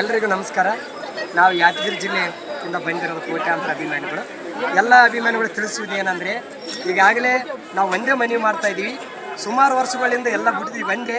ಎಲ್ರಿಗೂ ನಮಸ್ಕಾರ. ನಾವು ಯಾದಗಿರಿ ಜಿಲ್ಲೆಯಿಂದ ಬಂದಿರೋದು ಕೋಟ್ಯಾಂತರ ಅಭಿಮಾನಿಗಳು. ಎಲ್ಲ ಅಭಿಮಾನಿಗಳು ತಿಳಿಸುವುದು ಏನಂದರೆ ಈಗಾಗಲೇ ನಾವು ಒಂದೇ ಮನವಿ ಮಾಡ್ತಾ ಇದ್ದೀವಿ. ಸುಮಾರು ವರ್ಷಗಳಿಂದ ಎಲ್ಲ ಬಿಟ್ಟಿದ್ದೀವಿ ಒಂದೇ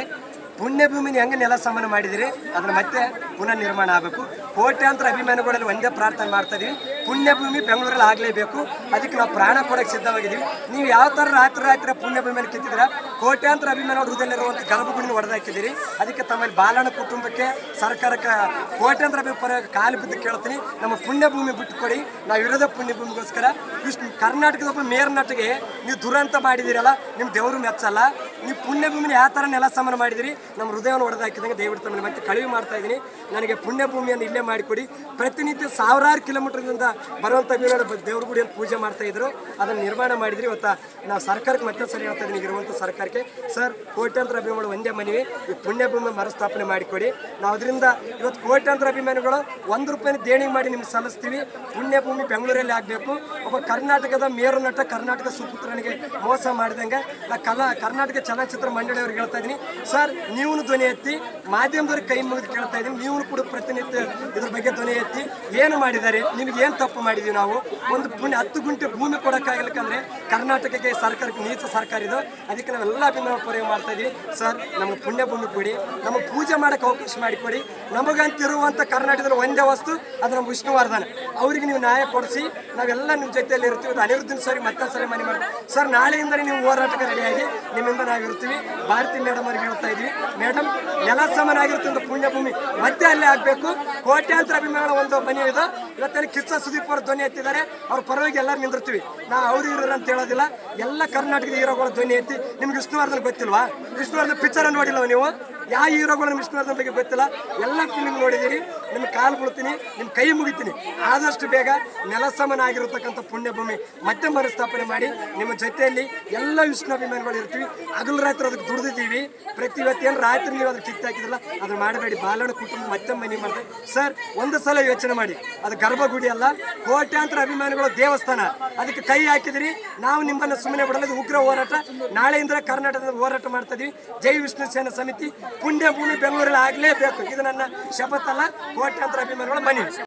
ಪುಣ್ಯಭೂಮಿನ ಹೆಂಗೆ ನೆಲ ಸಮಾನ ಮಾಡಿದಿರಿ, ಅದನ್ನು ಮತ್ತೆ ಪುನರ್ ನಿರ್ಮಾಣ ಆಗಬೇಕು. ಕೋಟ್ಯಾಂತರ ಅಭಿಮಾನಿಗಳಲ್ಲಿ ಒಂದೇ ಪ್ರಾರ್ಥನೆ ಮಾಡ್ತಾ ಇದೀವಿ ಪುಣ್ಯಭೂಮಿ ಬೆಂಗಳೂರಲ್ಲಿ ಆಗಲೇಬೇಕು. ಅದಕ್ಕೆ ನಾವು ಪ್ರಾಣ ಕೊಡೋಕ್ಕೆ ಸಿದ್ಧವಾಗಿದ್ದೀವಿ. ನೀವು ಯಾವ ಥರ ರಾತ್ರಿ ರಾತ್ರಿ ಪುಣ್ಯಭೂಮಿಯಲ್ಲಿ ಕಿತ್ತಿದ್ರೆ ಕೋಟ್ಯಾಂತರ ಅಭಿಮಾನ ಹೃದಯದಲ್ಲಿರುವಂಥ ಗರ್ಭಗುಡಿನ ಹೊಡೆದಾಕಿದ್ದೀರಿ ಅದಕ್ಕೆ ತಮ್ಮಲ್ಲಿ ಬಾಲನ ಕುಟುಂಬಕ್ಕೆ, ಸರ್ಕಾರಕ್ಕೆ ಕೋಟ್ಯಾಂತರ ಅಭಿಪ್ರಾಯ ಪರ ಕಾಲು ಬಿದ್ದು ಕೇಳ್ತೀನಿ. ನಮ್ಮ ಪುಣ್ಯಭೂಮಿ ಬಿಟ್ಟುಕೊಡಿ. ನಾವು ಇರೋದ ಪುಣ್ಯಭೂಮಿಗೋಸ್ಕರ. ಇಷ್ಟು ಕರ್ನಾಟಕದ ಒಬ್ಬ ಮೇರ್ ನಟಿಗೆ ನೀವು ದುರಂತ ಮಾಡಿದಿರಲ್ಲ ನಿಮ್ಮ ದೇವರು ಮೆಚ್ಚಲ್ಲ. ನೀವು ಪುಣ್ಯಭೂಮಿನ ಯಾವ ಥರ ನೆಲ ಸಮಾನ ಮಾಡಿದಿರಿ ನಮ್ಮ ಹೃದಯವನ್ನು ಹೊಡೆದಾಕಿದಂಗೆ ದಯವಿಟ್ಟು ತಮ್ಮಲ್ಲಿ ಮತ್ತೆ ಕಳುವಿ ಮಾಡ್ತಾ ಇದ್ದೀನಿ. ನನಗೆ ಪುಣ್ಯಭೂಮಿಯನ್ನು ಇಲ್ಲೇ ಮಾಡಿಕೊಡಿ. ಪ್ರತಿನಿತ್ಯ ಸಾವಿರಾರು ಕಿಲೋಮೀಟರ್ದಿಂದ ಬರುವಂಥ ಅಭಿಮಾನ ದೇವ್ರ ಗುಡಿಯನ್ನು ಪೂಜೆ ಮಾಡ್ತಾ ಇದ್ರು. ಅದನ್ನು ನಿರ್ಮಾಣ ಮಾಡಿದ್ರಿ. ಇವತ್ತು ನಾವು ಸರ್ಕಾರಕ್ಕೆ ಮತ್ತೆ ಸರಿ ಹೇಳ್ತಾ ಇದ್ದೀನಿ ಇರುವಂಥ ಸರ್ಕಾರಕ್ಕೆ. ಸರ್, ಕೋಟ್ಯಾಂತರ ಅಭಿಮಾನಿಗಳು ಒಂದೇ ಮನವಿ, ಈ ಪುಣ್ಯಭೂಮಿ ಮರುಸ್ಥಾಪನೆ ಮಾಡಿಕೊಡಿ. ನಾವು ಅದರಿಂದ ಇವತ್ತು ಕೋಟ್ಯಾಂತರ ಅಭಿಮಾನಿಗಳು ಒಂದು ರೂಪಾಯಿ ದೇಣಿಗೆ ಮಾಡಿ ನಿಮ್ಗೆ ಸಲ್ಲಿಸ್ತೀವಿ. ಪುಣ್ಯಭೂಮಿ ಬೆಂಗಳೂರಲ್ಲಿ ಆಗಬೇಕು. ಒಬ್ಬ ಕರ್ನಾಟಕದ ಮೇರು ನಟ ಕರ್ನಾಟಕ ಸುಪುತ್ರನಿಗೆ ಮೋಸ ಮಾಡಿದಂಗೆ ನಾ ಕಲಾ, ಕರ್ನಾಟಕ ಚಲನಚಿತ್ರ ಮಂಡಳಿಯವ್ರಿಗೆ ಹೇಳ್ತಾ ಇದ್ದೀನಿ ಸರ್ ನೀವು ಧ್ವನಿ ಎತ್ತಿ, ಮಾಧ್ಯಮದವ್ರಿಗೆ ಕೈ ಮುಗಿದು ಕೇಳ್ತಾ ಇದ್ದೀನಿ ನೀವು ಕೂಡ ಪ್ರತಿನಿತ್ಯ ಇದ್ರ ಬಗ್ಗೆ ಧ್ವನಿ ಎತ್ತಿ, ಏನು ಮಾಡಿದ್ದಾರೆ? ನಿಮ್ಗೆ ಏನು ತಪ್ಪು ಮಾಡಿದ್ವಿ ನಾವು. ಒಂದು ಪುಣ್ಯ, ಹತ್ತು ಗುಂಟೆ ಭೂಮಿ ಕೊಡೋಕ್ಕಾಗಲಿಕ್ಕಂದ್ರೆ ಕರ್ನಾಟಕಕ್ಕೆ ಸರ್ಕಾರಕ್ಕೆ ನೀಚ ಸರ್ಕಾರ ಇದು. ಅದಕ್ಕೆ ನಾವೆಲ್ಲ ಅಭಿಮಾನ ಪೂರೈಕೆ ಮಾಡ್ತಾ ಇದೀವಿ. ಸರ್ ನಮಗೆ ಪುಣ್ಯ ಭೂಮಿ ಕೊಡಿ ನಮಗೆ ಪೂಜೆ ಮಾಡೋಕೆ ಅವಕಾಶ ಮಾಡಿಕೊಡಿ ನಮಗಂತಿರುವಂಥ ಕರ್ನಾಟಕದಲ್ಲಿ ಒಂದೇ ವಸ್ತು, ಅದು ನಮ್ಮ ವಿಷ್ಣುವರ್ಧನ ಅವರಿಗೆ ನೀವು ನ್ಯಾಯ ಕೊಡಿಸಿ, ನಾವೆಲ್ಲ ನಿಮ್ಮ ಜೊತೆಯಲ್ಲಿ ಇರ್ತೀವಿ. ಅದು ಅನಿರುದ್ಧನ ಸರಿ ಮತ್ತೆ ಸರಿ ಮನೆ ಮಾಡಿ ಸರ್, ನಾಳೆಯಿಂದಲೇ ನೀವು ಹೋರಾಟಕ್ಕೆ ರೆಡಿಯಾಗಿ ನಿಮ್ಮಿಂದ ನಾವು ಇರ್ತೀವಿ. ಭಾರತಿ ಮೇಡಮ್ ಅವ್ರಿಗೆ ಹೇಳ್ತಾ ಇದ್ವಿ. ಮೇಡಮ್ ನೆಲ ಪುಣ್ಯ ಪುಣ್ಯಭೂಮಿ ಮತ್ತೆ ಅಲ್ಲೇ ಆಗಬೇಕು. ಕೋಟ್ಯಾಂತರ ಅಭಿಮಾನ ಒಂದು ಮನೆ ಇದು. ಇವತ್ತಲ್ಲಿ ಕಿಚ್ಚ ಸುದೀಪ್ ಧ್ವನಿ ಎತ್ತಿದ್ದಾರೆ. ಅವ್ರ ಪರವಾಗಿ ಎಲ್ಲರೂ ನಿಂದಿರ್ತೀವಿ. ನಾ ಅವ್ರು ಇರೋರು ಅಂತ ಹೇಳೋದಿಲ್ಲ. ಎಲ್ಲ ಕರ್ನಾಟಕದ ಹೀರೋಗಳ ಧ್ವನಿ ಎತ್ತಿ ನಿಮ್ಗೆ ವಿಷ್ಣುವರ್ಧನ್ ಗೊತ್ತಿಲ್ವಾ? ವಿಷ್ಣುವರ್ಧನ್ ಪಿಕ್ಚರ್ ನೋಡಿಲ್ವ ನೀವು? ಯಾವ ಹೀರೋಗಳು ನಮ್ಮ ವಿಷ್ಣುವರ್ಧನ್ ಬಗ್ಗೆ ಗೊತ್ತಿಲ್ಲ. ಎಲ್ಲ ಫಿಲ್ಮ್ ನೋಡಿದ್ದೀರಿ ನಿಮ್ಮ ಕಾಲು ಬಿಡ್ತೀನಿ ನಿಮ್ಮ ಕೈ ಮುಗಿತೀನಿ. ಆದಷ್ಟು ಬೇಗ ನೆಲ ಸಮಾನ ಆಗಿರತಕ್ಕಂಥ ಪುಣ್ಯಭೂಮಿ ಮತ್ತೆ ಮರುಸ್ಥಾಪನೆ ಮಾಡಿ ನಿಮ್ಮ ಜೊತೆಯಲ್ಲಿ ಎಲ್ಲ ವಿಷ್ಣು ಅಭಿಮಾನಿಗಳು ಇರ್ತೀವಿ. ಹಗಲು ರಾತ್ರಿ ಅದಕ್ಕೆ ದುಡಿದಿದ್ದೀವಿ. ಪ್ರತಿ ಇವತ್ತೇನು ರಾತ್ರಿ ನೀವು ಅದಕ್ಕೆ ಕಿತ್ತು ಹಾಕಿದ್ರಲ್ಲ ಅದನ್ನ ಮಾಡಬೇಡಿ. ಬಾಲಣ ಕುಟುಂಬ ಮತ್ತೆ ಮನೆ ಮಾಡಿದೆ. ಸರ್, ಒಂದು ಸಲ ಯೋಚನೆ ಮಾಡಿ. ಅದು ಗರ್ಭಗುಡಿ ಅಲ್ಲ, ಕೋಟ್ಯಾಂತರ ಅಭಿಮಾನಿಗಳು ದೇವಸ್ಥಾನ. ಅದಕ್ಕೆ ಕೈ ಹಾಕಿದಿರಿ. ನಾವು ನಿಮ್ಮನ್ನು ಸುಮ್ಮನೆ ಬಿಡಲ್ಲ ಉಗ್ರ ಹೋರಾಟ. ನಾಳೆಯಿಂದ ಕರ್ನಾಟಕದ ಹೋರಾಟ ಮಾಡ್ತಾ ಜೈ ವಿಷ್ಣು ಸೇನಾ ಸಮಿತಿ. ಪುಣ್ಯ ಭೂಮಿ ಬೆಂಗಳೂರಲ್ಲಿ ಆಗಲೇಬೇಕು. ಇದು ನನ್ನ ಶಪಥ ಅಲ್ಲ ಕೋಟ್ಯಾಂತರ ಅಭಿಮಾನಿಗಳ ಮನವಿ.